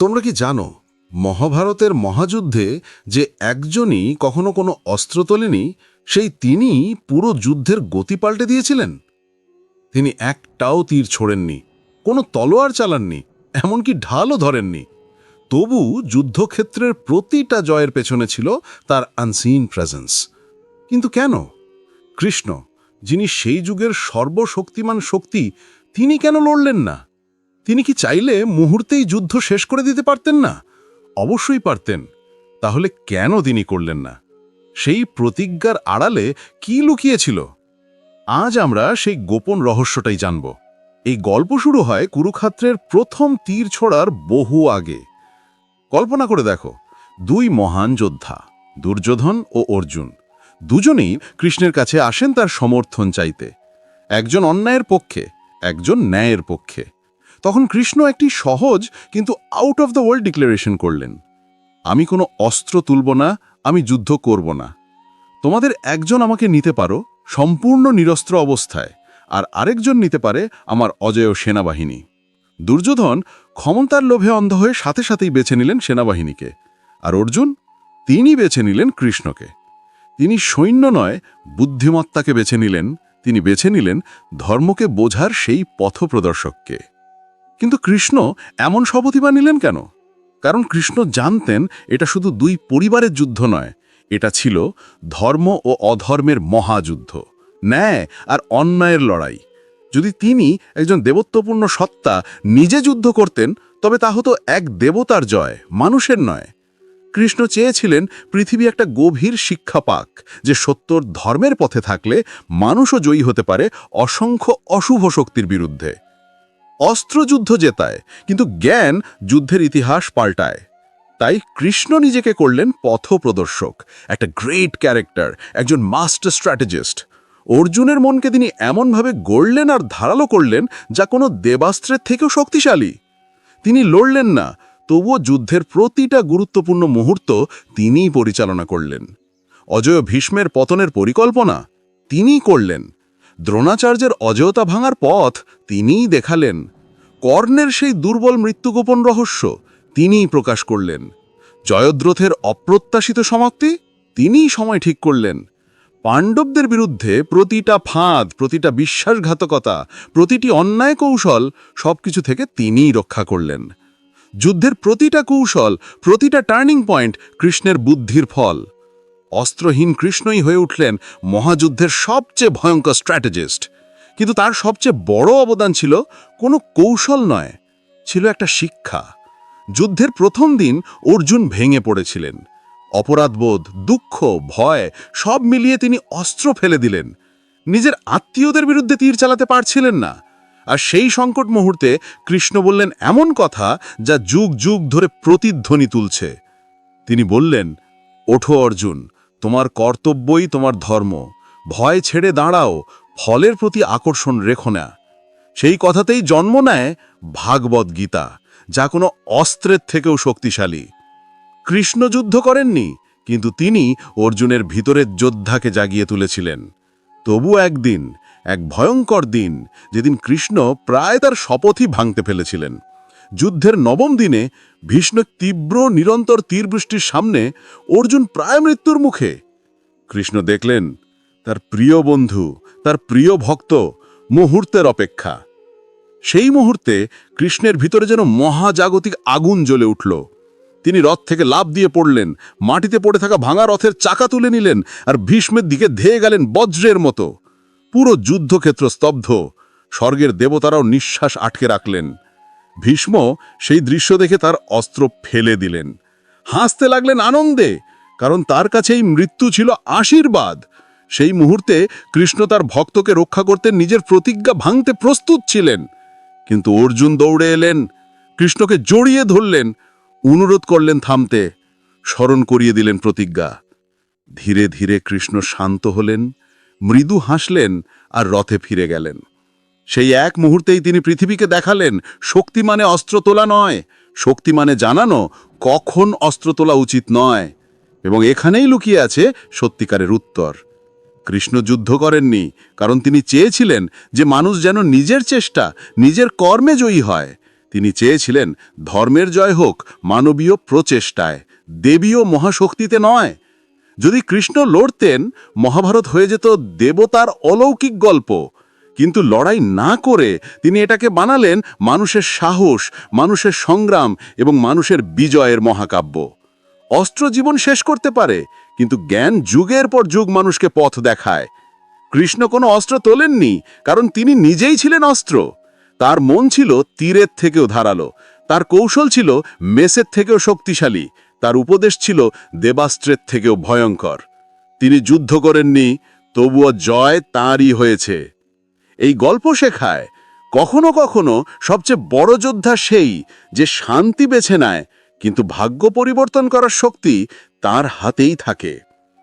তোমরা কি জানো, মহাভারতের মহাযুদ্ধে যে একজনই কখনো কোনো অস্ত্র তোলেনি, সেই তিনি পুরো যুদ্ধের গতি পাল্টে দিয়েছিলেন? তিনি একটাও তীর ছোড়েননি, কোনো তলোয়ার চালাননি, এমনকি ঢালও ধরেননি। তবু যুদ্ধক্ষেত্রের প্রতিটা জয়ের পেছনে ছিল তার আনসিন প্রেজেন্স কিন্তু কেন? কৃষ্ণ, যিনি সেই যুগের সর্বশক্তিমান শক্তি, তিনি কেন লড়লেন না? তিনি কি চাইলে মুহূর্তেই যুদ্ধ শেষ করে দিতে পারতেন না? অবশ্যই পারতেন। তাহলে কেন তিনি করলেন না? সেই প্রতিজ্ঞার আড়ালে কি লুকিয়েছিল? আজ আমরা সেই গোপন রহস্যটাই জানব। এই গল্প শুরু হয় কুরুক্ষেত্রের প্রথম তীর ছোড়ার বহু আগে। কল্পনা করে দেখো, দুই মহান যোদ্ধা, দুর্যোধন ও অর্জুন, দুজনেই কৃষ্ণের কাছে আসেন তার সমর্থন চাইতে। একজন অন্যায়ের পক্ষে, একজন ন্যায়ের পক্ষে। তখন কৃষ্ণ একটি সহজ কিন্তু out of the world declaration করলেন, আমি কোনো অস্ত্র তুলব না, আমি যুদ্ধ করব না। তোমাদের একজন আমাকে নিতে পারো, সম্পূর্ণ নিরস্ত্র অবস্থায়, আর আরেকজন নিতে পারে আমার অজেয় সেনাবাহিনী। দুর্যোধন ক্ষমতার লোভে অন্ধ হয়ে সাথে সাথেই বেছে নিলেন সেনাবাহিনীকে, আর অর্জুন তিনি বেছে নিলেন কৃষ্ণকে। তিনি সৈন্য নয়, বুদ্ধিমত্তাকে বেছে নিলেন, তিনি বেছে নিলেন ধর্মকে বোঝার সেই পথপ্রদর্শককে। কিন্তু কৃষ্ণ এমন শপথিবা নিলেন কেন? কারণ কৃষ্ণ জানতেন এটা শুধু দুই পরিবারের যুদ্ধ নয়, এটা ছিল ধর্ম ও অধর্মের মহাযুদ্ধ, ন্যায় আর অন্যায়ের লড়াই। যদি তিনি একজন দেবত্বপূর্ণ সত্তা নিজে যুদ্ধ করতেন, তবে তা হতো এক দেবতার জয়, মানুষের নয়। কৃষ্ণ চেয়েছিলেন পৃথিবী একটা গভীর শিক্ষা পাক, যে সত্যর ধর্মের পথে থাকলে মানুষও জয়ী হতে পারে অসংখ্য অশুভ শক্তির বিরুদ্ধে। অস্ত্রযুদ্ধ জেতায়, কিন্তু জ্ঞান যুদ্ধের ইতিহাস পাল্টায়। তাই কৃষ্ণ নিজেকে করলেন পথপ্রদর্শক একটা গ্রেট ক্যারেক্টার একজন মাস্টার স্ট্র্যাটেজিস্ট অর্জুনের মনকে তিনি এমনভাবে গড়লেন আর ধারালো করলেন যা কোনো দেবাস্ত্রের থেকেও শক্তিশালী। তিনি লড়লেন না, তবুও যুদ্ধের প্রতিটা গুরুত্বপূর্ণ মুহূর্ত তিনিই পরিচালনা করলেন। অজয় ভীষ্মের পতনের পরিকল্পনা তিনিই করলেন। দ্রোণাচার্যের অজয়তা ভাঙার পথ তিনিই দেখালেন। কর্ণের সেই দুর্বল মৃত্যুগোপন রহস্য তিনিই প্রকাশ করলেন। জয়দ্রথের অপ্রত্যাশিত সমাপ্তি তিনিই সময় ঠিক করলেন। পাণ্ডবদের বিরুদ্ধে প্রতিটা ফাঁদ, প্রতিটা বিশ্বাসঘাতকতা, প্রতিটি অন্যায় কৌশল সবকিছু থেকে তিনিই রক্ষা করলেন। যুদ্ধের প্রতিটা কৌশল, প্রতিটা টার্নিং পয়েন্ট কৃষ্ণের বুদ্ধির ফল। অস্ত্রহীন কৃষ্ণই হয়ে উঠলেন মহাযুদ্ধের সবচেয়ে ভয়ঙ্কর স্ট্র্যাটেজিস্ট। কিন্তু তার সবচেয়ে বড় অবদান ছিল কোনো কৌশল নয়, ছিল একটা শিক্ষা। যুদ্ধের প্রথম দিন অর্জুন ভেঙে পড়েছিলেন। অপরাধবোধ, দুঃখ, ভয়, সব মিলিয়ে তিনি অস্ত্র ফেলে দিলেন। নিজের আত্মীয়দের বিরুদ্ধে তীর চালাতে পারছিলেন না। আর সেই সংকট মুহূর্তে কৃষ্ণ বললেন এমন কথা যা যুগ যুগ ধরে প্রতিধ্বনি তুলছে। তিনি বললেন, ওঠো অর্জুন তোমার কর্তব্যই তোমার ধর্ম। ভয় ছেড়ে দাঁড়াও, ফলের প্রতি আকর্ষণ রেখো না। সেই কথাতেই জন্ম নেয় ভাগবত গীতা, যা কোনো অস্ত্রের থেকেও শক্তিশালী। কৃষ্ণ যুদ্ধ করেননি, কিন্তু তিনি অর্জুনের ভিতরের যোদ্ধাকে জাগিয়ে তুলেছিলেন। তবু একদিন, এক ভয়ঙ্কর দিন, যেদিন কৃষ্ণ প্রায় তার শপথই ভাঙতে ফেলেছিলেন। যুদ্ধের নবম দিনে ভীষ্ম তীব্র নিরন্তর তীরবৃষ্টির সামনে অর্জুন প্রায় মৃত্যুর মুখে। কৃষ্ণ দেখলেন, তার প্রিয় বন্ধু, তার প্রিয় ভক্ত মুহূর্তের অপেক্ষা। সেই মুহূর্তে কৃষ্ণের ভিতরে যেন মহাজাগতিক আগুন জ্বলে উঠল। তিনি রথ থেকে লাভ দিয়ে পড়লেন, মাটিতে পড়ে থাকা ভাঙা রথের চাকা তুলে নিলেন আর ভীষ্মের দিকে ধেয়ে গেলেন বজ্রের মতো। পুরো যুদ্ধক্ষেত্র স্তব্ধ। স্বর্গের দেবতারাও নিঃশ্বাস আটকে রাখলেন। ভীষ্ম সেই দৃশ্য দেখে তার অস্ত্র ফেলে দিলেন। হাসতে লাগলেন আনন্দে, কারণ তার কাছে এই মৃত্যু ছিল আশীর্বাদ। সেই মুহূর্তে কৃষ্ণ তার ভক্তকে রক্ষা করতে নিজের প্রতিজ্ঞা ভাঙতে প্রস্তুত ছিলেন। কিন্তু অর্জুন দৌড়ে এলেন, কৃষ্ণকে জড়িয়ে ধরলেন, অনুরোধ করলেন থামতে, স্মরণ করিয়ে দিলেন প্রতিজ্ঞা। ধীরে ধীরে কৃষ্ণ শান্ত হলেন, মৃদু হাসলেন আর রথে ফিরে গেলেন। সেই এক মুহূর্তেই তিনি পৃথিবীকে দেখালেন, শক্তি মানে অস্ত্র তোলা নয়। শক্তি মানে জানানো কখন অস্ত্র তোলা উচিত নয়। এবং এখানেই লুকিয়ে আছে সত্যিকারের উত্তর। কৃষ্ণ যুদ্ধ করেননি, কারণ তিনি চেয়েছিলেন যে মানুষ যেন নিজের চেষ্টা, নিজের কর্মে জয়ী হয়। তিনি চেয়েছিলেন ধর্মের জয় হোক, মানবীয় প্রচেষ্টায়, দেবীয় মহাশক্তিতে নয়। যদি কৃষ্ণ লড়তেন, মহাভারত হয়ে যেত দেবতার অলৌকিক গল্প। কিন্তু লড়াই না করে তিনি এটাকে বানালেন মানুষের সাহস, মানুষের সংগ্রাম এবং মানুষের বিজয়ের মহাকাব্য। অস্ত্র জীবন শেষ করতে পারে, কিন্তু জ্ঞান যুগের পর যুগ মানুষকে পথ দেখায়। কৃষ্ণ কোনো অস্ত্র তোলেননি, কারণ তিনি নিজেই ছিলেন অস্ত্র। তার মন ছিল তীরের থেকেও ধারালো, তার কৌশল ছিল মেসের থেকেও শক্তিশালী, তার উপদেশ ছিল দেবাস্ত্রের থেকেও ভয়ঙ্কর। তিনি যুদ্ধ করেননি, তবুও জয় তাঁরই হয়েছে। এই গল্প শেখায় কখনো কখনো সবচেয়ে বড় যোদ্ধা সেই যে শান্তি বেছে নেয়, কিন্তু ভাগ্য পরিবর্তন করার শক্তি তার হাতেই থাকে।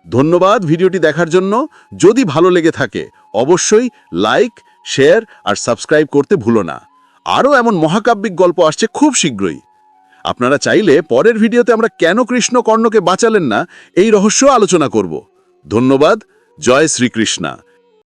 ধন্যবাদ ভিডিওটি দেখার জন্য। যদি ভালো লেগে থাকে, অবশ্যই লাইক, শেয়ার আর সাবস্ক্রাইব করতে ভুলো না। আরও এমন মহাকাব্যিক গল্প আসছে খুব শীঘ্রই। আপনারা চাইলে পরের ভিডিওতে আমরা কেন কৃষ্ণ কর্ণকে বাঁচালেন না, এই রহস্য আলোচনা করব। ধন্যবাদ। জয় শ্রীকৃষ্ণা।